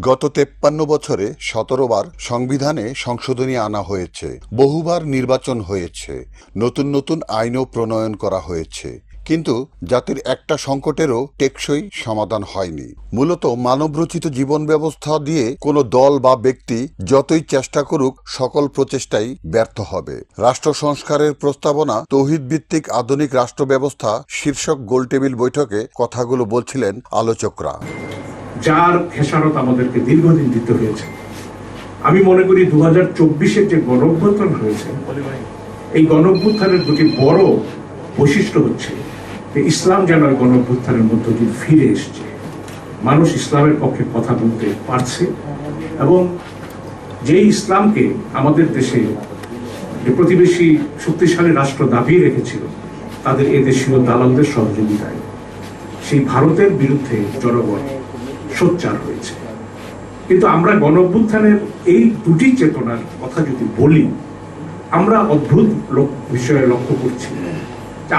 গত তেপ্পান্ন বছরে সতেরোবার সংবিধানে সংশোধনী আনা হয়েছে। বহুবার নির্বাচন হয়েছে। নতুন নতুন আইনও প্রণয়ন করা হয়েছে। কিন্তু জাতির একটা সংকটেরও টেকসই সমাধান হয়নি। মূলত মানবরচিত জীবন ব্যবস্থা দিয়ে কোনো দল বা ব্যক্তি যতই চেষ্টা করুক, সকল প্রচেষ্টাই ব্যর্থ হবে। রাষ্ট্র সংস্কারের প্রস্তাবনা তৌহিদ ভিত্তিক আধুনিক রাষ্ট্র ব্যবস্থা, শীর্ষক গোলটেবিল বৈঠকে কথাগুলো বলছিলেন আলোচকরা। যার খেসারত আমাদেরকে দীর্ঘদিন দিতে হয়েছে। আমি মনে করি দু হাজার চব্বিশের যে গণঅভ্যুত্থান হয়েছে, এই গণঅভ্যুত্থানের দুটি বড় বৈশিষ্ট্য হচ্ছে ইসলাম যেন ওই গণঅভ্যুত্থানের মধ্য দিয়ে ফিরে এসছে। মানুষ ইসলামের পক্ষে কথা বলতে পারছে এবং যে ইসলামকে আমাদের দেশে যে প্রতিবেশী শক্তিশালী রাষ্ট্র দাবিয়ে রেখেছিল, তাদের এদেশীয় দালালদের সহযোগিতায় সেই ভারতের বিরুদ্ধে জনগণ সোচ্চার হয়েছে। কিন্তু আমরা গণ অভ্যুত্থানের এই দুটি চেতনার কথা যদি বলি, আমরা অদ্ভুত বিষয়ে লক্ষ্য করছি।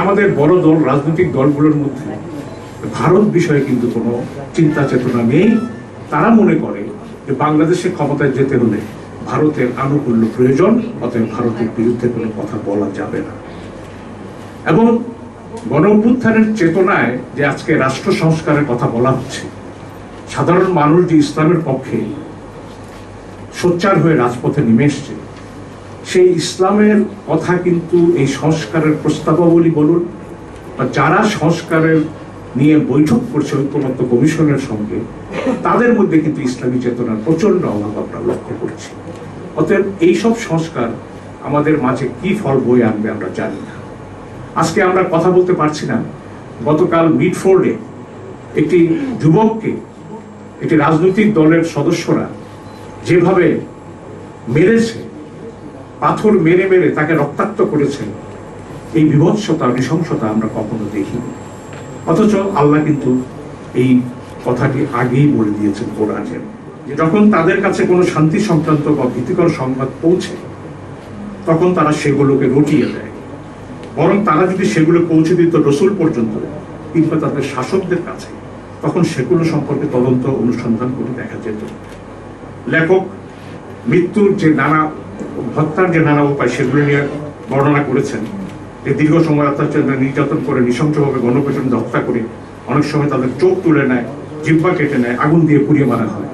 আমাদের বড় দল, রাজনৈতিক দলগুলোর মধ্যে ভারত বিষয়ে কিন্তু কোনো চিন্তা চেতনা নেই। তারা মনে করে যে বাংলাদেশে ক্ষমতায় যেতে হলে ভারতের আনুকূল্য প্রয়োজন, অতএব ভারতের বিরুদ্ধে কোনো কথা বলা যাবে না। এবং গণ চেতনায় যে আজকে রাষ্ট্র সংস্কারের কথা বলা হচ্ছে, সাধারণ মানুষ যে ইসলামের পক্ষে সোচ্চার হয়ে রাজপথে নেমে এসছে সেই ইসলামের কথা কিন্তু এই সংস্কারের প্রস্তাবাবলী বলুন, বা যারা সংস্কারের নিয়ে বৈঠক করছে ঐক্যমত্য কমিশনের সঙ্গে, তাদের মধ্যে কিন্তু ইসলামী চেতনার প্রচণ্ড অভাব আমরা লক্ষ্য করছি। অতএব এইসব সংস্কার আমাদের মাঝে কি ফল বয়ে আনবে আমরা জানি না। আজকে আমরা কথা বলতে পারছি না, গতকাল মিডফোর্ডে একটি যুবককে, একটি রাজনৈতিক দলের সদস্যরা যেভাবে মেরেছে পাথর মেরে মেরে তাকে রক্তাক্ত করেছেন। এই বিভৎসতা, নৃশংসতা আমরা কখনো দেখিনি। অথচ আল্লাহ কিন্তু এই কথাটি আগেই বলে দিয়েছেন কোরআনের যখন তাদের কাছে কোনো শান্তি সংক্রান্ত বা ভীতিকর সংবাদ পৌঁছে, তখন তারা সেগুলোকে রটিয়ে দেয়। বরং তারা যদি সেগুলো পৌঁছে দিত রসুল পর্যন্ত, কিংবা তাদের শাসকদের কাছে, তখন সেগুলো সম্পর্কে তদন্ত, অনুসন্ধান করে দেখা যেত। লেখক মৃত্যুর যে নানা হত্যার যে নানা উপায় সেগুলো নিয়ে বর্ণনা করেছেন, যে দীর্ঘ সময় অত্যাচার নির্যাতন করে নৃশংসভাবে গণপেষণ হত্যা করে অনেক সময় তাদের চোখ তুলে নেয় জিব্বা কেটে নেয়, আগুন দিয়ে পুড়িয়ে মারা হয়।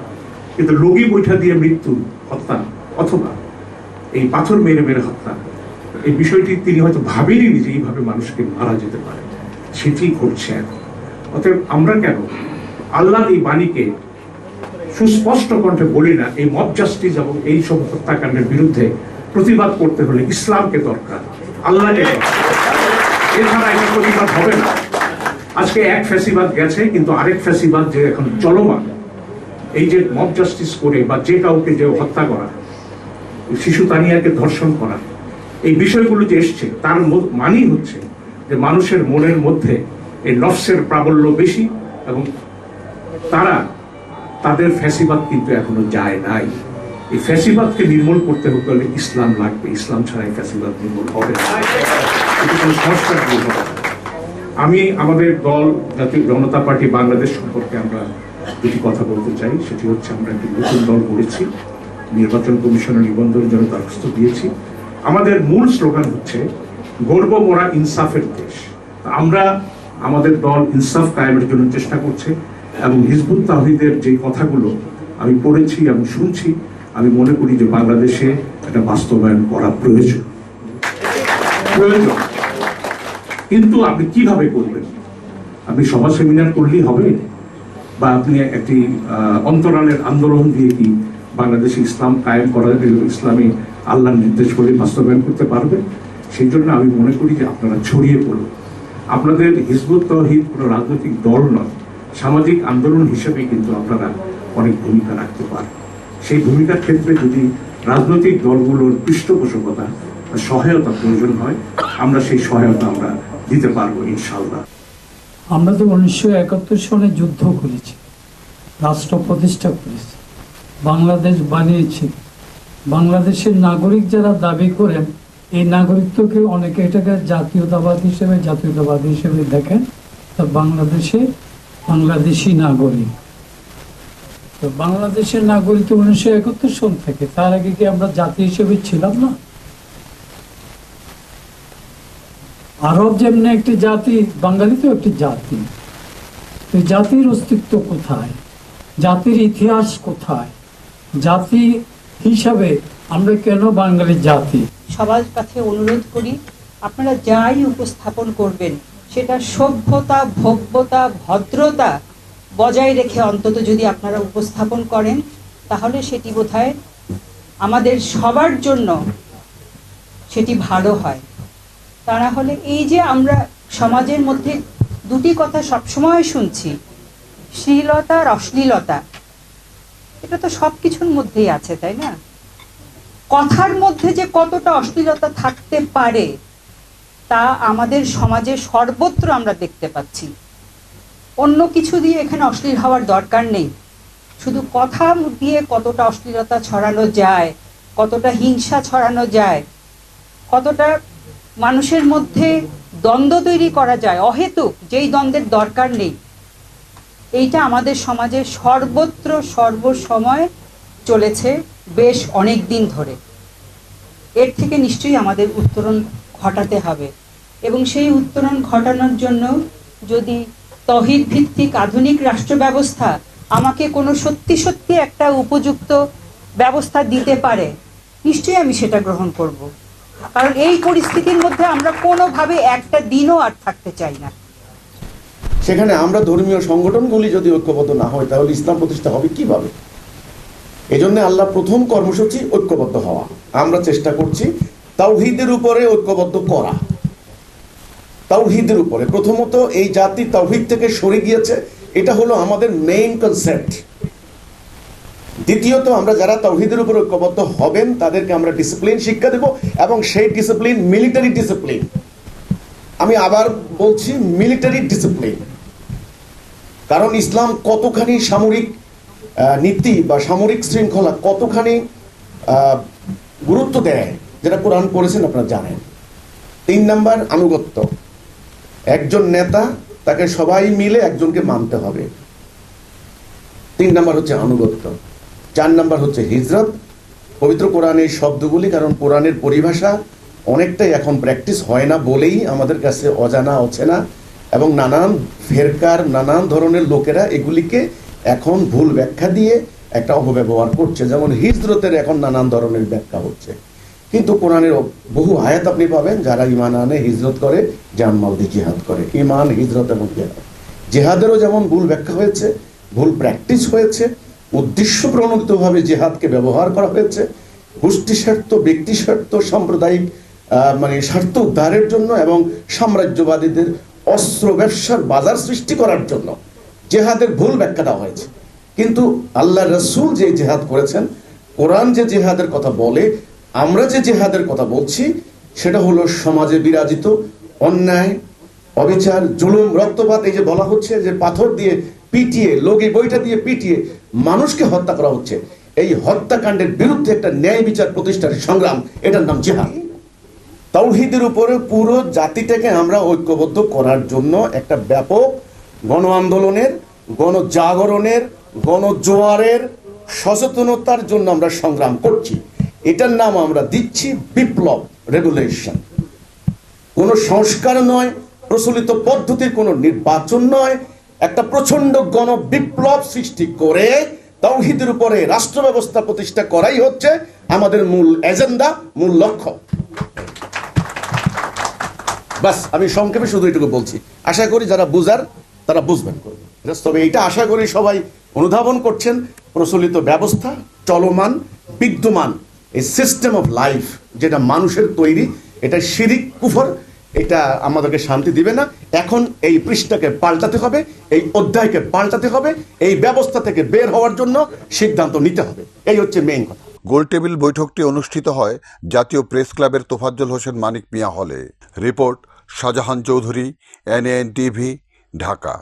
কিন্তু লগি বৈঠা দিয়ে মৃত্যু, হত্যা অথবা এই পাথর মেরে মেরে হত্যা, এই বিষয়টি তিনি হয়তো ভাবেনি যে এইভাবে মানুষকে মারা যেতে পারে। সেটি ঘটছে এখন। অতএব আমরা কেন আল্লাহ এই বাণীকে সুস্পষ্ট কণ্ঠে বলি না, এই মব জাস্টিস এবং এই সব হত্যাকাণ্ডের বিরুদ্ধে প্রতিবাদ করতে হলে ইসলামকে দরকার, আল্লাহকে এছাড়া এটা প্রতিবাদ হবে না। আজকে এক ফ্যাসিবাদ গেছে, কিন্তু আরেক ফ্যাসিবাদ যে এখন চলমান, এই যে মব জাস্টিস করে বা যে কাউকে যে হত্যা করা, শিশু তানিয়াকে ধর্ষণ করা, এই বিষয়গুলো যে এসছে, তার মানেই হচ্ছে যে মানুষের মনের মধ্যে এই নফসের প্রাবল্য বেশি এবং তারা তাদের ফ্যাসিবাদ কিন্তু এখনও যায় নাই। এই ফ্যাসিবাদকে নির্মূল করতে হলে ইসলাম লাগবে। ইসলাম ছাড়া এই ফ্যাসিবাদ নির্মূল হবে। আমি আমাদের দল, জাতীয় জনতা পার্টি বাংলাদেশ সম্পর্কে আমরা দুটি কথা বলতে চাই। সেটি হচ্ছে, আমরা একটি নতুন দল গড়েছি। নির্বাচন কমিশনের নিবন্ধন জন্য দরখাস্ত দিয়েছি। আমাদের মূল স্লোগান হচ্ছে গর্ব মোরা ইনসাফের দেশ। আমরা আমাদের দল ইনসাফ কায়েমের জন্য চেষ্টা করছে। এবং হিজবুত তাহিদের যে কথাগুলো আমি পড়েছি এবং শুনছি, আমি মনে করি যে বাংলাদেশে এটা বাস্তবায়ন করা প্রয়োজন। প্রয়োজন। কিন্তু আপনি কীভাবে করবেন? আপনি সভা সেমিনার করলেই হবে বা আপনি একটি অন্তরালের আন্দোলন দিয়ে কি বাংলাদেশে ইসলাম কায়েম করা ইসলামী আল্লাহ নির্দেশ করে বাস্তবায়ন করতে পারবেন? সেই জন্য আমি মনে করি যে আপনারা ছড়িয়ে পড়ুন। আপনাদের হিজবুত তহিদ কোনো রাজনৈতিক দল নয়। সামাজিক আন্দোলন হিসেবে কিন্তু আপনারা অনেক ভূমিকা রাখতে পারেন। সেই ভূমিকার ক্ষেত্রে যদি রাজনৈতিক দলগুলোর পৃষ্ঠপোষকতা সহায়তা প্রয়োজন হয়, আমরা সেই সহায়তা আমরা দিতে পারব ইনশাল্লাহ আমরা তো উনিশশো একাত্তর সালে যুদ্ধ করেছি, রাষ্ট্র প্রতিষ্ঠা করেছি, বাংলাদেশ বানিয়েছি। বাংলাদেশের নাগরিক যারা দাবি করেন, এই নাগরিকত্বকে অনেকে এটাকে জাতীয়তাবাদ হিসেবে জাতীয়তাবাদ হিসেবে দেখেন, তা বাংলাদেশে বাংলাদেশি নাগরিক। তো বাংলাদেশের নাগরিক তো উনিশশো একাত্তর সন থেকে। তার আগে কি আমরা জাতি হিসেবে ছিলাম না? আরব যেমনি একটি জাতি বাঙালি তো একটি জাতি। জাতির অস্তিত্ব কোথায়? জাতির ইতিহাস কোথায়? জাতি হিসাবে আমরা কেন বাঙালি জাতি? সবার কাছে অনুরোধ করি, আপনারা যাই উপস্থাপন করবেন সেটা সভ্যতা ভব্যতা ভদ্রতা বজায় রেখে অন্তত যদি আপনারা উপস্থাপন করেন, তাহলে সেটি বোধহয় আমাদের সবার জন্য সেটি ভালো হয়। তা না হলে এই যে আমরা সমাজের মধ্যে দুটি কথা সবসময় শুনছি শ্লীলতা আর অশ্লীলতা, এটা তো সব কিছুর মধ্যেই আছে, তাই না? কথার মধ্যে যে কতটা অশ্লীলতা থাকতে পারে তা আমাদের সমাজে সর্বত্র আমরা দেখতে পাচ্ছি। অন্য কিছু দিয়ে এখানে অশ্লীল হওয়ার দরকার নেই। শুধু কথা দিয়ে কতটা অশ্লীলতা ছড়ানো যায়, কতটা হিংসা ছড়ানো যায়, কতটা মানুষের মধ্যে দ্বন্দ্ব তৈরি করা যায়, অহেতুক, যেই দ্বন্দ্বের দরকার নেই। এইটা আমাদের সমাজে সর্বত্র সর্বসময় চলেছে বেশ অনেক দিন ধরে। এর থেকে নিশ্চয়ই আমাদের উত্তরণ ঘটাতে হবে। এবং সেই উত্তরণ ঘটানোর জন্য যদি তহিদ ভিত্তিক আধুনিক রাষ্ট্র ব্যবস্থা আমাকে কোনো সত্যি সত্যি একটা উপযুক্ত ব্যবস্থা দিতে পারে, নিশ্চয়ই আমি সেটা গ্রহণ করব। কারণ এই পরিস্থিতির মধ্যে আমরা কোনোভাবে একটা দিনও আর থাকতে চাই না। সেখানে আমরা ধর্মীয় সংগঠনগুলি যদি ঐক্যবদ্ধ না হয়, তাহলে ইসলাম প্রতিষ্ঠা হবে কীভাবে? এজন্য আল্লাহ প্রথম কর্মসূচি ঐক্যবদ্ধ হওয়া। আমরা চেষ্টা করছি তাওহিদের উপরে ঐক্যবদ্ধ করা। তাওহিদের উপরে। প্রথমত এই জাতি তাওহিদ থেকে সরে গিয়েছে। এটা হলো আমাদের মেইন কনসেপ্ট দ্বিতীয়ত, আমরা যারা তাওহিদের উপর ঐক্যবদ্ধ হবেন, তাদেরকে আমরা ডিসিপ্লিন শিক্ষা দেব এবং সেই ডিসিপ্লিন মিলিটারি ডিসিপ্লিন আমি আবার বলছি মিলিটারি ডিসিপ্লিন কারণ ইসলাম কতখানি সামরিক নীতি বা সামরিক শৃঙ্খলা কতখানি গুরুত্ব দেয় যেটা কোরআন পড়েছেন আপনারা জানেন। তিন নাম্বার, আনুগত্য। একজন নেতা, তাকে সবাই মিলে একজনকে মানতে হবে। তিন নাম্বার হচ্ছে আনুগত্য। চার নাম্বার হচ্ছে হিজরত। পবিত্র কোরআনের শব্দগুলি, কারণ কোরআনের পরিভাষা অনেকটাই এখন প্র্যাকটিস হয় না বলেই আমাদের কাছে অজানা, অচেনা, এবং নানান ফেরকার, নানান ধরনের লোকেরা এগুলিকে এখন ভুল ব্যাখ্যা দিয়ে একটা অপব্যবহার করছে। যেমন হিজরতের এখন নানান ধরনের ব্যাখ্যা হচ্ছে। কিন্তু কোরআনের বহু আয়াত আপনি পাবেন যারা ইমান আনে, হিজরত করে জানমাল দিয়ে জিহাদ করে। ইমান হিজরত এবং জেহাদ। জেহাদেরও যেমন ভুল ব্যাখ্যা হয়েছে, ভুল প্র্যাকটিস হয়েছে, উদ্দেশ্য প্রণোদিতভাবে জেহাদকে ব্যবহার করা হয়েছে, গোষ্ঠী স্বার্থ, ব্যক্তি স্বার্থ, সাম্প্রদায়িক মানে স্বার্থ উদ্ধারের জন্য এবং সাম্রাজ্যবাদীদের অস্ত্র ব্যবসার বাজার সৃষ্টি করার জন্য জেহাদের ভুল ব্যাখ্যা দেওয়া হয়েছে। কিন্তু আল্লাহ রসুল যে জেহাদ করেছেন, কোরআন যে জেহাদের কথা বলে আমরা যে জেহাদের কথা বলছি, সেটা হলো সমাজে বিরাজিত, অন্যায়, অবিচার, জুলুম, রক্তপাত, এই যে বলা হচ্ছে যে পাথর দিয়ে পিটিয়ে লোকে বইটা দিয়ে পিটিয়ে মানুষকে হত্যা করা হচ্ছে। এই হত্যাকাণ্ডের বিরুদ্ধে একটা ন্যায় বিচার প্রতিষ্ঠার সংগ্রাম, এটার নাম জেহাদ। তৌহিদের উপরে পুরো জাতিটাকে আমরা ঐক্যবদ্ধ করার জন্য একটা ব্যাপক গণ আন্দোলনের গণজাগরণের, গণজোয়ারের সচেতনতার জন্য আমরা সংগ্রাম করছি। এটার নাম আমরা দিচ্ছি বিপ্লব রেগুলেশন। কোনো সংস্কার নয়, প্রচলিত পদ্ধতির কোনো নির্বাচন নয়, একটা প্রচণ্ড গণ বিপ্লব সৃষ্টি করে তৌহিদের উপরে রাষ্ট্র ব্যবস্থা প্রতিষ্ঠা করাই হচ্ছে আমাদের মূল এজেন্ডা, মূল লক্ষ্য। বাস আমি সংক্ষেপে শুধু এটুকু বলছি। আশা করি যারা বুঝার, তারা বুঝবেন। তবে এটা আশা করি সবাই অনুধাবন করছেন। প্রচলিত ব্যবস্থা চলমান, বিদ্যমান। এই সিস্টেম অফ লাইফ যেটা মানুষের তৈরি, এটা শিরিক, কুফর, এটা আমাদেরকে শান্তি দিবে না। এখন এই পৃষ্ঠাকে পাল্টাতে হবে, এই অধ্যায়কে পাল্টাতে হবে, এই ব্যবস্থা থেকে বের হওয়ার জন্য সিদ্ধান্ত নিতে হবে। এই হচ্ছে মেইন কথা। গোলটেবিল বৈঠকটি অনুষ্ঠিত হয় জাতীয় প্রেস ক্লাবের তোফাজ্জল হোসেন মানিক মিয়া হলে। Report Shahjahan Chowdhury NN TV, Dhaka.